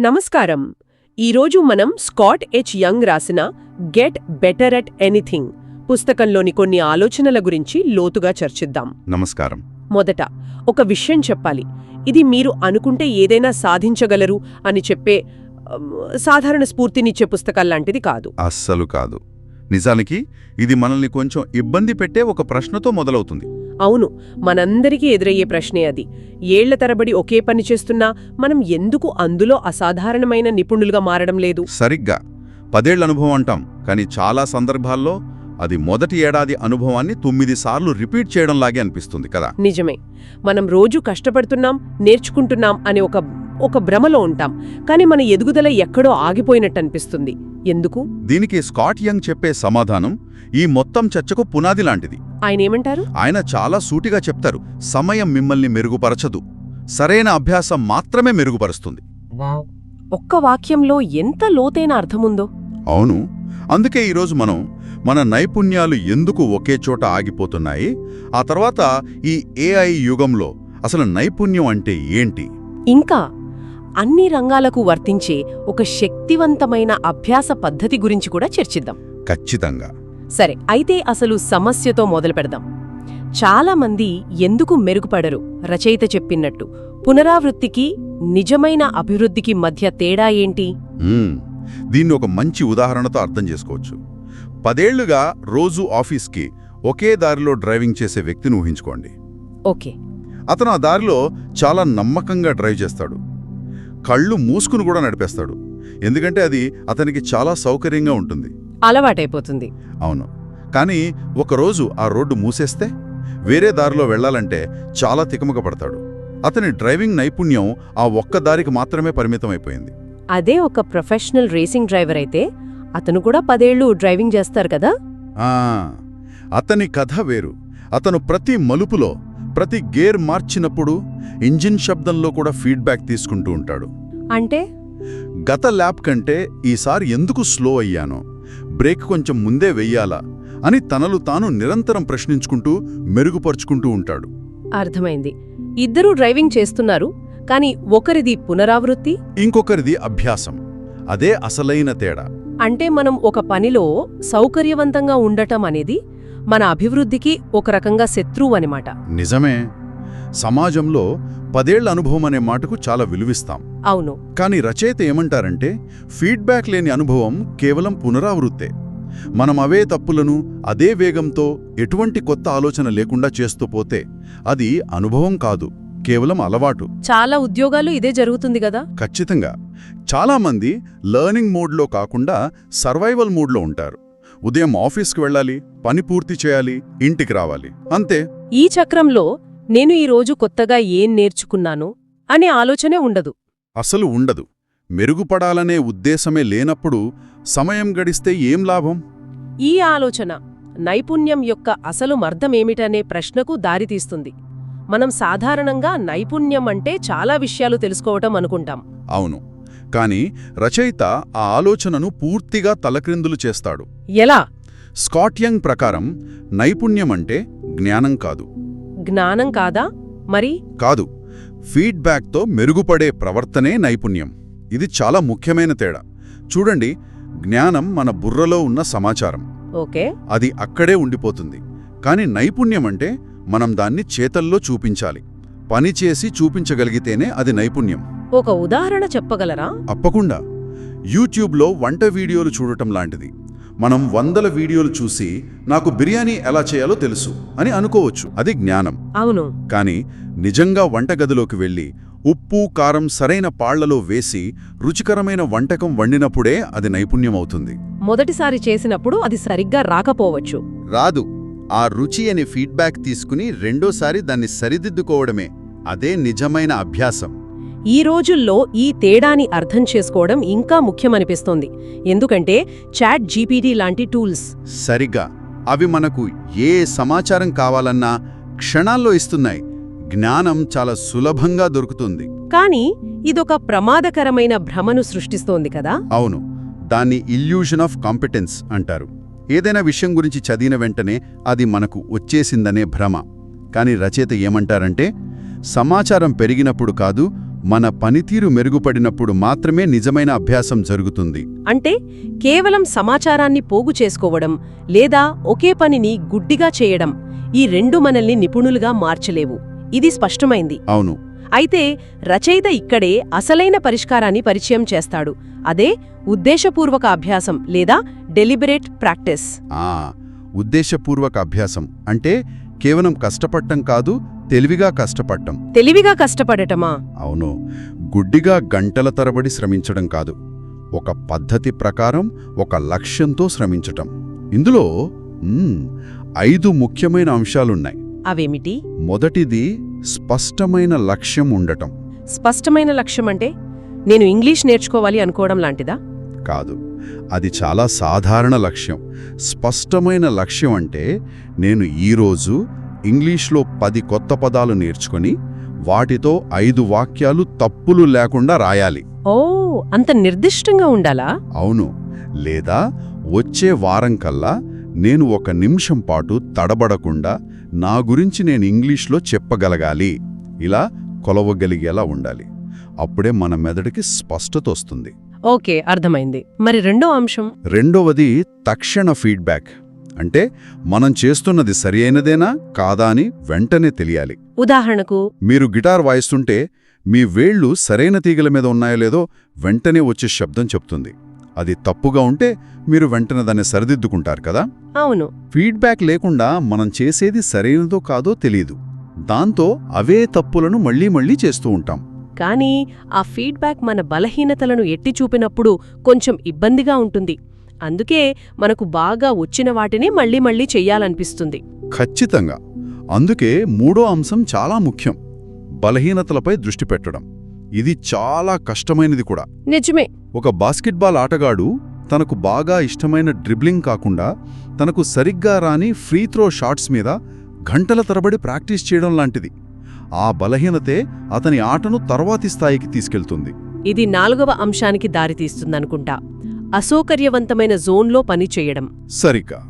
నమస్కారం. ఈరోజు మనం స్కాట్ హెచ్ యంగ్ రాసిన గెట్ బెటర్ అట్ ఎనీథింగ్ పుస్తకంలోని కొన్ని ఆలోచనల గురించి లోతుగా చర్చిద్దాం. నమస్కారం. మొదట ఒక విషయం చెప్పాలి. ఇది మీరు అనుకుంటే ఏదైనా సాధించగలరు అని చెప్పే సాధారణ స్ఫూర్తినిచ్చే పుస్తకాల్లాంటిది కాదు. అస్సలు కాదు. నిజానికి ఇది మనల్ని కొంచెం ఇబ్బంది పెట్టే ఒక ప్రశ్నతో మొదలవుతుంది. అవును మనందరికీ ఎదురయ్యే ప్రశ్నే అది. ఏళ్ళ తరబడి ఒకే పని చేస్తున్నా మనం ఎందుకు అందులో అసాధారణమైన నిపుణులుగా మారడం లేదు? సరిగ్గా. పదేళ్ళ అనుభవం అంటాం కానీ చాలా సందర్భాల్లో అది మొదటి ఏడాది అనుభవాన్ని తొమ్మిది సార్లు రిపీట్ చేయడంలాగే అనిపిస్తుంది కదా. నిజమే. మనం రోజు కష్టపడుతున్నాం నేర్చుకుంటున్నాం అనే ఒక ఒక భ్రమలో ఉంటాం. కానీ మన ఎదుగుదల ఎక్కడో ఆగిపోయినట్టు అనిపిస్తుంది. ఎందుకు? దీనికి స్కాట్ యంగ్ చెప్పే సమాధానం ఈ మొత్తం చర్చకు పునాది లాంటిది. ఆయన ఏమంటారు? ఆయన చాలా సూటిగా చెప్తారు. సమయం మిమ్మల్ని మెరుగుపరచదు. సరైన అభ్యాసం మాత్రమే మెరుగుపరుస్తుంది. ఒక్క వాక్యంలో ఎంత లోతైన అర్థముందో. అవును. అందుకే ఈరోజు మనం మన నైపుణ్యాలు ఎందుకు ఒకే చోట ఆగిపోతున్నాయి? ఆ తర్వాత ఈ ఏఐ యుగంలో అసలు నైపుణ్యం అంటే ఏంటి? ఇంకా అన్ని రంగాలకు వర్తించే ఒక శక్తివంతమైన అభ్యాస పద్ధతి గురించి కూడా చర్చిద్దాం. ఖచ్చితంగా. సరే అయితే అసలు సమస్యతో మొదలు పెడదాం. చాలా మంది ఎందుకు మెరుగుపడరు? రచయిత చెప్పినట్టు. పునరావృత్తికి నిజమైన అభివృద్ధికి మధ్య తేడా ఏంటి. దీన్ని ఒక మంచి ఉదాహరణతో అర్థం చేసుకోవచ్చు. పదేళ్ళుగా రోజు ఆఫీస్కి ఒకే దారిలో డ్రైవింగ్ చేసే వ్యక్తిని ఊహించుకోండి. ఓకే. అతను ఆ దారిలో చాలా నమ్మకంగా డ్రైవ్ చేస్తాడు. కళ్ళు మూసుకుని కూడా నడిపేస్తాడు. ఎందుకంటే అది అతనికి చాలా సౌకర్యంగా ఉంటుంది. అలవాటైపోతుంది. అవును. కానీ ఒకరోజు ఆ రోడ్డు మూసేస్తే వేరే దారిలో వెళ్ళాలంటే చాలా తికమక పడతాడు. అతని డ్రైవింగ్ నైపుణ్యం ఆ ఒక్క దారికి మాత్రమే పరిమితమైపోయింది. అదే ఒక ప్రొఫెషనల్ రేసింగ్ డ్రైవర్ అయితే అతను కూడా పదేళ్ళు డ్రైవింగ్ చేస్తారు కదా? అతని కథ వేరు. అతను ప్రతి మలుపులో ప్రతి గేర్ మార్చినప్పుడు ఇంజిన్ శబ్దంలో కూడా ఫీడ్బ్యాక్ తీసుకుంటూ ఉంటాడు. అంటే? గత ల్యాప్ కంటే ఈసారి ఎందుకు స్లో అయ్యానో బ్రేక్ కొంచెం ముందే వెయ్యాలా అని తనలు తాను నిరంతరం ప్రశ్నించుకుంటూ మెరుగుపరుచుకుంటూ ఉంటాడు. అర్థమైంది. ఇద్దరూ డ్రైవింగ్ చేస్తున్నారు కానీ ఒకరిది పునరావృత్తి? ఇంకొకరిది అభ్యాసం. అదే అసలైన తేడా. అంటే మనం ఒక పనిలో సౌకర్యవంతంగా ఉండటం అనేది మన అభివృద్ధికి ఒక రకంగా శత్రువు అనిమాట. నిజమే. సమాజంలో పదేళ్ళ అనుభవం అనే మాటకు చాలా విలువిస్తాం. అవును. కానీ రచయిత ఏమంటారంటే ఫీడ్బ్యాక్ లేని అనుభవం కేవలం పునరావృత్తే. మనం అవే తప్పులను అదే వేగంతో ఎటువంటి కొత్త ఆలోచన లేకుండా చేస్తూ పోతే అది అనుభవం కాదు కేవలం అలవాటు. చాలా ఉద్యోగాలు ఇదే జరుగుతుంది కదా? ఖచ్చితంగా. చాలామంది లర్నింగ్ మోడ్లో కాకుండా సర్వైవల్ మూడ్లో ఉంటారు. ఉదయం ఆఫీస్కి వెళ్ళాలి పని పూర్తి చేయాలి ఇంటికి రావాలి. అంతే. ఈ చక్రంలో నేను ఈ రోజు కొత్తగా ఏం నేర్చుకున్నాను అనే ఆలోచనే ఉండదు. అసలు ఉండదు. మెరుగుపడాలనే ఉద్దేశమే లేనప్పుడు సమయం గడిస్తే ఏం లాభం? ఈ ఆలోచన నైపుణ్యం యొక్క అసలు మర్ధమేమిటనే ప్రశ్నకు దారితీస్తుంది. మనం సాధారణంగా నైపుణ్యం అంటే చాలా విషయాలు తెలుసుకోవటం అనుకుంటాం. అవును. కాని రచయిత ఆ ఆలోచనను పూర్తిగా తలక్రిందులు చేస్తాడు. ఎలా? స్కాట్ యంగ్ ప్రకారం నైపుణ్యం అంటే జ్ఞానం కాదు. జ్ఞానం కాదా? మరి? కాదు. ఫీడ్బ్యాక్తో మెరుగుపడే ప్రవర్తనే నైపుణ్యం. ఇది చాలా ముఖ్యమైన తేడా. చూడండి జ్ఞానం మన బుర్రలో ఉన్న సమాచారం. ఓకే. అది అక్కడే ఉండిపోతుంది. కాని నైపుణ్యం అంటే మనం దాన్ని చేతల్లో చూపించాలి. పని చేసి చూపించగలిగితేనే అది నైపుణ్యం. ఒక ఉదాహరణ చెప్పగలరా? అప్పకుండా యూట్యూబ్లో వంట వీడియోలు చూడటం లాంటిది. మనం వందల వీడియోలు చూసి నాకు బిర్యానీ ఎలా చేయాలో తెలుసు అని అనుకోవచ్చు. అది జ్ఞానం. అవును. కానీ నిజంగా వంటగదిలోకి వెళ్ళి ఉప్పు కారం సరైన పాళ్ళలో వేసి రుచికరమైన వంటకం వండినప్పుడే అది నైపుణ్యం అవుతుంది మొదటిసారి చేసినప్పుడు అది సరిగ్గా రాకపోవచ్చు. రాదు. ఆ రుచి అనే ఫీడ్బ్యాక్ తీసుకుని రెండోసారి దాన్ని సరిదిద్దుకోవడమే. అదే నిజమైన అభ్యాసం. ఈ రోజుల్లో ఈ తేడాని అర్థం చేసుకోవడం ఇంకా ముఖ్యమనిపిస్తోంది. ఎందుకంటే చాట్ జీపీటీ లాంటి టూల్స్. సరిగ్గా. అవి మనకు ఏ సమాచారం కావాలన్నా క్షణాల్లో ఇస్తున్నాయి. జ్ఞానం చాలా సులభంగా దొరుకుతుంది. కానీ ఇదొక ప్రమాదకరమైన భ్రమను సృష్టిస్తోంది కదా? అవును. దాన్ని ఇల్యూషన్ ఆఫ్ కాంపిటెన్స్ అంటారు. ఏదైనా విషయం గురించి చదివిన వెంటనే అది మనకు వచ్చేసిందనే భ్రమ. కాని రచయిత ఏమంటారంటే సమాచారం పెరిగినప్పుడు కాదు మన పనితీరు మెరుగుపడినప్పుడు మాత్రమే నిజమైన అభ్యాసం జరుగుతుంది. అంటే కేవలం సమాచారాన్ని పోగు చేసుకోవడం లేదా ఒకే పనిని గుడ్డిగా చేయడం ఈ రెండు మనల్ని నిపుణులుగా మార్చలేవు. ఇది స్పష్టమైంది. అవును. అయితే రచయిత ఇక్కడే అసలైన పరిష్కారాన్ని పరిచయం చేస్తాడు. అదే ఉద్దేశపూర్వక అభ్యాసం లేదా డెలిబరేట్ ప్రాక్టీస్. ఆ ఉద్దేశపూర్వక అభ్యాసం అంటే కేవలం కష్టపడటం కాదు తెలివిగా కష్టపడటం తెలివిగా కష్టపడటమా? అవును. గుడ్డిగా గంటల తరబడి శ్రమించడం కాదు. ఒక పద్ధతి ప్రకారం ఒక లక్ష్యంతో శ్రమించటం. ఇందులో ఐదు ముఖ్యమైన అంశాలున్నాయి. అవేమిటి? మొదటిది స్పష్టమైన లక్ష్యం ఉండటం. స్పష్టమైన లక్ష్యం అంటే నేను ఇంగ్లీష్ నేర్చుకోవాలి అనుకోవడం లాంటిదా? కాదు. అది చాలా సాధారణ లక్ష్యం. స్పష్టమైన లక్ష్యం అంటే నేను ఈరోజు ఇంగ్లీష్లో పది కొత్త పదాలు నేర్చుకొని వాటితో ఐదు వాక్యాలు తప్పులు లేకుండా రాయాలి. ఓ అంత నిర్దిష్టంగా ఉండాలా? అవును. లేదా వచ్చే వారం కల్లా నేను ఒక నిమిషం పాటు తడబడకుండా నా గురించి నేను ఇంగ్లీష్లో చెప్పగలగాలి. ఇలా కొలవగలిగేలా ఉండాలి. అప్పుడే మన మెదడుకి స్పష్టత వస్తుంది. ఓకే అర్థమైంది. మరి రెండో అంశం? రెండవది తక్షణ ఫీడ్బ్యాక్. అంటే మనం చేస్తున్నది సరి అయినదేనా కాదా అని వెంటనే తెలియాలి. ఉదాహరణకు మీరు గిటార్ వాయిస్తుంటే మీ వేళ్ళు సరైన తీగల మీద ఉన్నాయో లేదో వెంటనే వచ్చే శబ్దం చెప్తుంది. అది తప్పుగా ఉంటే మీరు వెంటనే దాన్ని సరిదిద్దుకుంటారు కదా? అవును. ఫీడ్బ్యాక్ లేకుండా మనం చేసేది సరైనదో కాదో తెలియదు. దాంతో అవే తప్పులను మళ్ళీ మళ్ళీ చేస్తూ ఉంటాం. కానీ ఆ ఫీడ్బ్యాక్ మన బలహీనతలను ఎత్తి చూపినప్పుడు కొంచెం ఇబ్బందిగా ఉంటుంది. అందుకే మనకు బాగా వచ్చిన వాటిని మళ్ళీ మళ్ళీ చెయ్యాలనిపిస్తుంది. ఖచ్చితంగా. అందుకే మూడో అంశం చాలా ముఖ్యం. బలహీనతలపై దృష్టి పెట్టడం. ఇది చాలా కష్టమైనది కూడా. నిజమే. ఒక బాస్కెట్బాల్ ఆటగాడు తనకు బాగా ఇష్టమైన డ్రిబ్లింగ్ కాకుండా తనకు సరిగ్గా రాని ఫ్రీ త్రో షాట్స్ మీద గంటల తరబడి ప్రాక్టీస్ చేయడం లాంటిది. ఆ బలహీనతే అతని ఆటను తర్వాతి స్థాయికి తీసుకెళ్తుంది. ఇది నాలుగవ అంశానికి దారితీస్తుందనుకుంటా. అసౌకర్యవంతమైన జోన్లో పని చేయడం. సరిగ్గా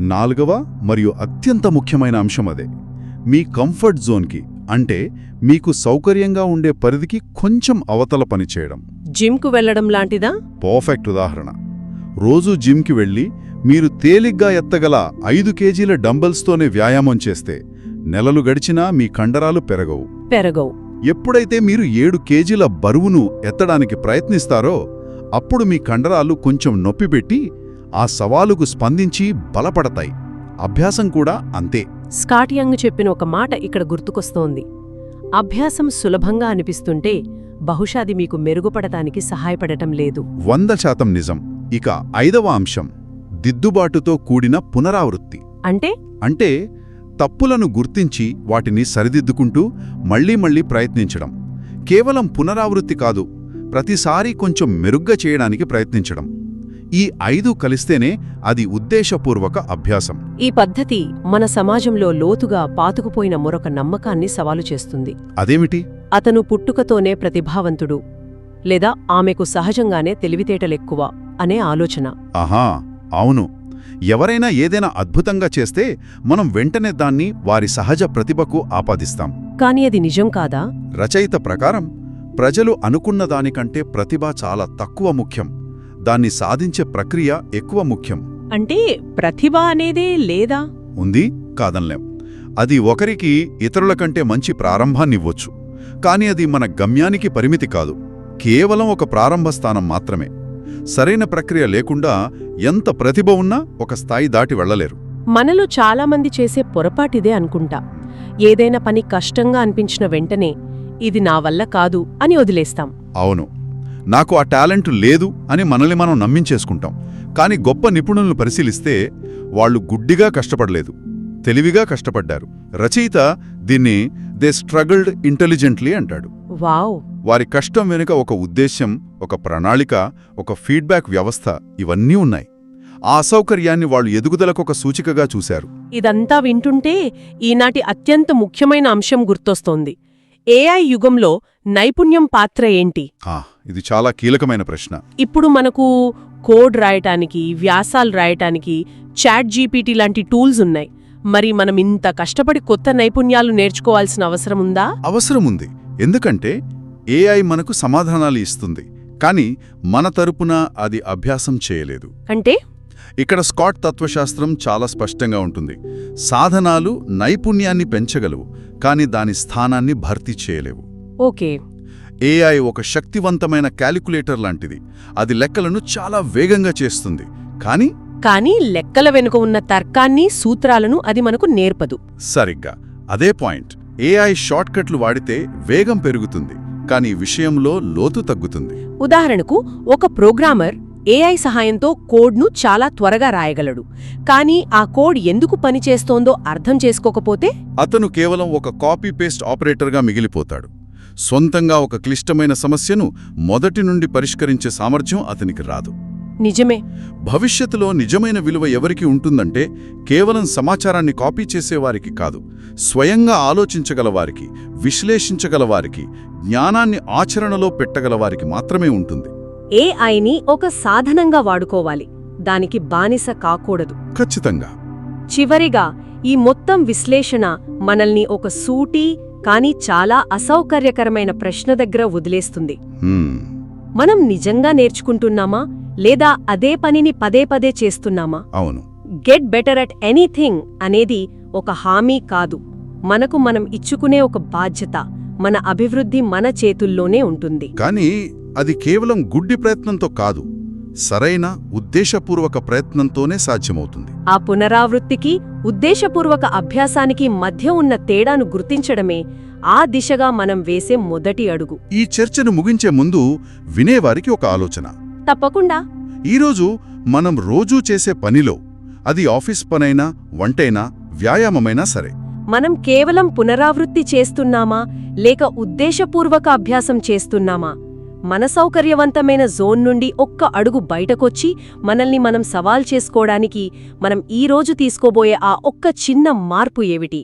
నాలుగవ మరియు అత్యంత ముఖ్యమైన అంశం అదే. మీ కంఫర్ట్ జోన్కి అంటే మీకు సౌకర్యంగా ఉండే పరిధికి కొంచెం అవతల పనిచేయడం జిమ్కు వెళ్ళడం లాంటిదా? పర్ఫెక్ట్ ఉదాహరణ. రోజు జిమ్కి వెళ్ళి మీరు తేలిగ్గా ఎత్తగల ఐదు కేజీల డంబల్స్తోనే వ్యాయామం చేస్తే నెలలు గడిచినా మీ కండరాలు పెరగవు. పెరగవు. ఎప్పుడైతే మీరు ఏడు కేజీల బరువును ఎత్తడానికి ప్రయత్నిస్తారో అప్పుడు మీ కండరాలు కొంచెం నొప్పిపెట్టి ఆ సవాలుకు స్పందించి బలపడతాయి. అభ్యాసం కూడా అంతే. స్కాట్ యంగ్ చెప్పిన ఒక మాట ఇక్కడ గుర్తుకొస్తోంది. అభ్యాసం సులభంగా అనిపిస్తుంటే బహుశాది మీకు మెరుగుపడటానికి సహాయపడటం లేదు. వంద శాతం నిజం. ఇక ఐదవ అంశం. దిద్దుబాటుతో కూడిన పునరావృత్తి. అంటే? అంటే తప్పులను గుర్తించి వాటిని సరిదిద్దుకుంటూ మళ్ళీ మళ్ళీ ప్రయత్నించడం. కేవలం పునరావృత్తి కాదు ప్రతిసారి కొంచెం మెరుగ్గా చేయడానికి ప్రయత్నించడం. ఈ ఐదు కలిస్తేనే అది ఉద్దేశపూర్వక అభ్యాసం. ఈ పద్ధతి మన సమాజంలో లోతుగా పాతుకుపోయిన మరొక నమ్మకాన్ని సవాలు చేస్తుంది. అదేమిటి? అతను పుట్టుకతోనే ప్రతిభావంతుడు లేదా ఆమెకు సహజంగానే తెలివితేటలెక్కువ అనే ఆలోచన. ఆహా అవును. ఎవరైనా ఏదైనా అద్భుతంగా చేస్తే మనం వెంటనే దాన్ని వారి సహజ ప్రతిభకు ఆపాదిస్తాం. కాని అది నిజం కాదా? రచయిత ప్రకారం ప్రజలు అనుకున్న దానికంటే ప్రతిభ చాలా తక్కువ ముఖ్యం. దాన్ని సాధించే ప్రక్రియ ఎక్కువ ముఖ్యం. అంటే ప్రతిభ అనేదే లేదా? ఉంది కాదనలేం. అది ఒకరికి ఇతరుల కంటే మంచి ప్రారంభాన్నివ్వొచ్చు కాని అది మన గమ్యానికి పరిమితి కాదు. కేవలం ఒక ప్రారంభ స్థానం మాత్రమే. సరైన ప్రక్రియ లేకుండా ఎంత ప్రతిభ ఉన్నా ఒక స్థాయి దాటి వెళ్ళలేరు. మనలో చాలామంది చేసే పొరపాటిదే అనుకుంటా. ఏదైనా పని కష్టంగా అనిపించిన వెంటనే ఇది నా వల్ల కాదు అని వదిలేస్తాం. అవును. నాకు ఆ టాలెంట్ లేదు అని మనల్ని మనం నమ్మించేసుకుంటాం. కాని గొప్ప నిపుణులను పరిశీలిస్తే వాళ్ళు గుడ్డిగా కష్టపడలేదు. తెలివిగా కష్టపడ్డారు. రచయిత దీన్ని దే స్ట్రగల్డ్ ఇంటెలిజెంట్లీ అంటాడు. వావ్. వారి కష్టం వెనుక ఒక ఉద్దేశ్యం ఒక ప్రణాళిక ఒక ఫీడ్బ్యాక్ వ్యవస్థ ఇవన్నీ ఉన్నాయి. ఆ అసౌకర్యాన్ని వాళ్ళు ఎదుగుదలకు ఒక సూచికగా చూశారు. ఇదంతా వింటుంటే ఈనాటి అత్యంత ముఖ్యమైన అంశం గుర్తొస్తోంది. ఏఐ యుగంలో నైపుణ్యం పాత్ర ఏంటి? ఇది చాలా కీలకమైన ప్రశ్న. ఇప్పుడు మనకు కోడ్ రాయటానికి వ్యాసాలు రాయటానికి చాట్ జీపీటీ లాంటి టూల్స్ ఉన్నాయి. మరి మనం ఇంత కష్టపడి కొత్త నైపుణ్యాలు నేర్చుకోవాల్సిన అవసరం ఉందా? అవసరం ఉంది. ఎందుకంటే ఏఐ మనకు సమాధానాలు ఇస్తుంది. కానీ మన తరపున అది అభ్యాసం చేయలేదు. అంటే? ఇక్కడ స్కాట్ తత్వశాస్త్రం చాలా స్పష్టంగా ఉంటుంది. సాధనాలు నైపుణ్యాన్ని పెంచగలవు కానీ దాని స్థానాన్ని భర్తీ చేయలేవు. ఓకే. ఏఐ ఒక శక్తివంతమైన క్యాలిక్యులేటర్ లాంటిది. అది లెక్కలను చాలా వేగంగా చేస్తుంది. కానీ కానీ లెక్కల వెనుక ఉన్న తర్కాన్ని సూత్రాలను అది మనకు నేర్పదు. సరిగ్గా. అదే పాయింట్. ఏఐ షార్ట్కట్లు వాడితే వేగం పెరుగుతుంది కానీ విషయంలో లోతు తగ్గుతుంది. ఉదాహరణకు ఒక ప్రోగ్రామర్ ఏఐ సహాయంతో కోడ్ను చాలా త్వరగా రాయగలడు. కానీ ఆ కోడ్ ఎందుకు పనిచేస్తోందో అర్థం చేసుకోకపోతే? అతను కేవలం ఒక కాపీ పేస్ట్ ఆపరేటర్గా మిగిలిపోతాడు. సొంతంగా ఒక క్లిష్టమైన సమస్యను మొదటి నుండి పరిష్కరించే సామర్థ్యం అతనికి రాదు. నిజమే. భవిష్యత్తులో నిజమైన విలువ ఎవరికి ఉంటుందంటే కేవలం సమాచారాన్ని కాపీ చేసేవారికి కాదు స్వయంగా ఆలోచించగలవారికి విశ్లేషించగలవారికి జ్ఞానాన్ని ఆచరణలో పెట్టగలవారికి మాత్రమే ఉంటుంది. ఏఐని ఒక సాధనంగా వాడుకోవాలి. దానికి బానిస కాకూడదు. ఖచ్చితంగా. చివరిగా ఈ మొత్తం విశ్లేషణ మనల్ని ఒక సూటి కానీ చాలా అసౌకర్యకరమైన ప్రశ్న దగ్గర వదిలేస్తుంది. మనం నిజంగా నేర్చుకుంటున్నామా? లేదా అదే పనిని పదే పదే చేస్తున్నామా? అవును. గెట్ బెటర్ అట్ ఎనీథింగ్ అనేది ఒక హామీ కాదు. మనకు మనం ఇచ్చుకునే ఒక బాధ్యత మన అభివృద్ధి మన చేతుల్లోనే ఉంటుంది. కానీ అది కేవలం గుడ్డి ప్రయత్నంతో కాదు సరైన ఉద్దేశపూర్వక ప్రయత్నంతోనే సాధ్యమవుతుంది. ఆ పునరావృత్తికి ఉద్దేశపూర్వక అభ్యాసానికి మధ్య ఉన్న తేడాను గుర్తించడమే ఆ దిశగా మనం వేసే మొదటి అడుగు. ఈ చర్చను ముగించే ముందు వినేవారికి ఒక ఆలోచన. తప్పకుండా. ఈరోజు మనం రోజూ చేసే పనిలో అది ఆఫీస్ పనైనా వంటైనా వ్యాయామమైనా సరే. మనం కేవలం పునరావృత్తి చేస్తున్నామా లేక ఉద్దేశపూర్వక అభ్యాసం చేస్తున్నామా? మన సౌకర్యవంతమైన జోన్ నుండి ఒక్క అడుగు బయటకొచ్చి మనల్ని మనం సవాల్ చేసుకోవడానికి మనం ఈరోజు తీసుకోబోయే ఆ ఒక్క చిన్న మార్పు ఏమిటి?